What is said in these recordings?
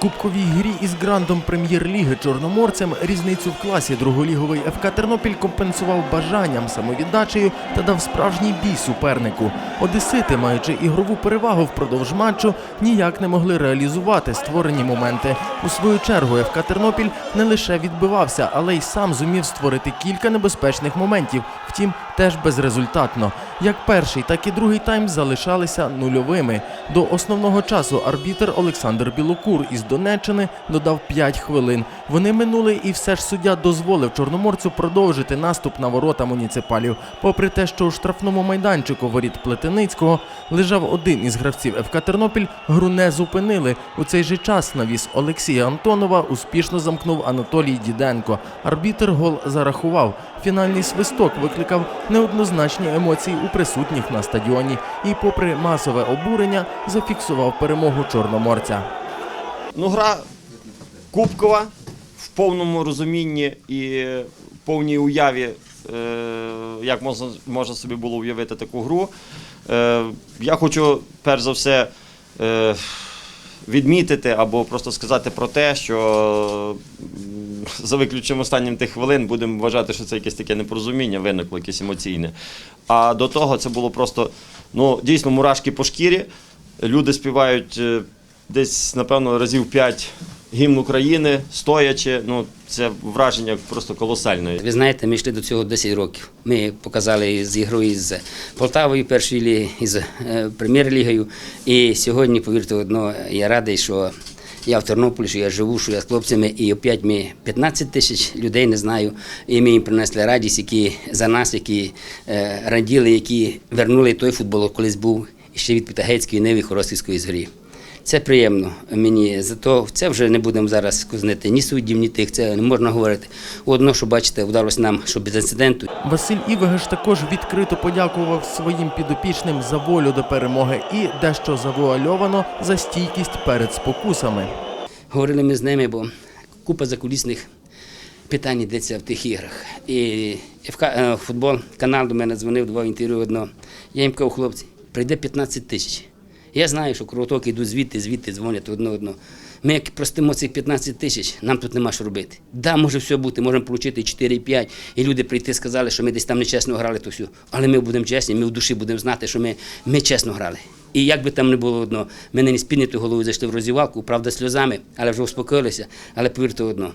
кубковій грі із грандом прем'єр-ліги чорноморцем різницю в класі друголіговий ФК Тернопіль компенсував бажанням, самовіддачею та дав справжній бій супернику. Одесити, маючи ігрову перевагу впродовж матчу, ніяк не могли реалізувати створені моменти. У свою чергу ФК Тернопіль не лише відбивався, але й сам зумів створити кілька небезпечних моментів. Втім, теж безрезультатно. Як перший, так і другий тайм залишалися нульовими. До основного часу арбітр Олександр Білокур із Донеччини додав 5 хвилин. Вони минули, і все ж суддя дозволив чорноморцю продовжити наступ на ворота муніципалів. Попри те, що у штрафному майданчику воріт Плетеницького лежав один із гравців ФК Тернопіль, гру не зупинили. У цей же час навіс Олексія Антонова успішно замкнув Анатолій Діденко. Арбітр гол зарахував. Фінальний свисток викликав неоднозначні емоції у присутніх на стадіоні і, попри масове обурення, зафіксував перемогу чорноморця. Ну, гра кубкова в повному розумінні і повній уяві, е, як можна, можна собі було уявити таку гру. Е, я хочу перш за все е, відмітити або просто сказати про те, що за виключенням останнім тих хвилин будемо вважати, що це якесь таке непорозуміння виникло, якесь емоційне. А до того це було просто ну, дійсно мурашки по шкірі. Люди співають десь, напевно, разів п'ять гімн України, стоячи. Ну, це враження просто колосальне. Ви знаєте, ми йшли до цього 10 років. Ми показали з ігрою з Полтавою першої ліги, із е, прем'єр-лігою. І сьогодні, повірте, одно, я радий, що я в Тернополі, що я живу, що я з хлопцями, і опять ми 15 тисяч людей не знаю. І ми їм принесли радість, які за нас, які е, раділи, які вернули той футбол, колись був ще від Пітагейської Неви Хоросівської згрі. Це приємно мені. Зато це вже не будемо зараз кузнити ні суддів, ні тих. Це не можна говорити. Одно, що бачите, вдалося нам, що без інциденту. Василь Івегеш також відкрито подякував своїм підопічним за волю до перемоги і дещо завуальовано за стійкість перед спокусами. Говорили ми з ними, бо купа закулісних питань йдеться в тих іграх. І ФК, е, футбол, канал до мене дзвонив, два інтерв'ю одного. Я їм кажу, хлопці, прийде 15 тисяч. Я знаю, що кровотоки йдуть звідти, звідти дзвонять одно одно. Ми як простимо цих 15 тисяч, нам тут нема що робити. Да, може все бути, можемо отримати 4-5, і люди прийти сказали, що ми десь там нечесно грали, то все. Але ми будемо чесні, ми в душі будемо знати, що ми, ми чесно грали. І як би там не було одно, ми не спільнитою головою зайшли в роздівалку, правда, сльозами, але вже успокоїлися. Але повірте одно,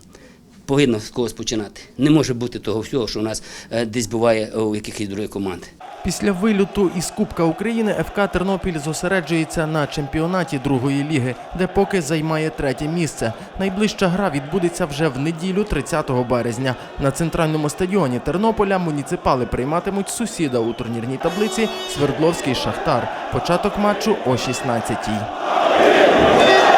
повинно з когось починати. Не може бути того всього, що у нас е, десь буває у якихось других команд. Після вилюту із Кубка України ФК Тернопіль зосереджується на чемпіонаті другої ліги, де поки займає третє місце. Найближча гра відбудеться вже в неділю, 30 березня. На центральному стадіоні Тернополя муніципали прийматимуть сусіда у турнірній таблиці Свердловський Шахтар. Початок матчу о 16-й.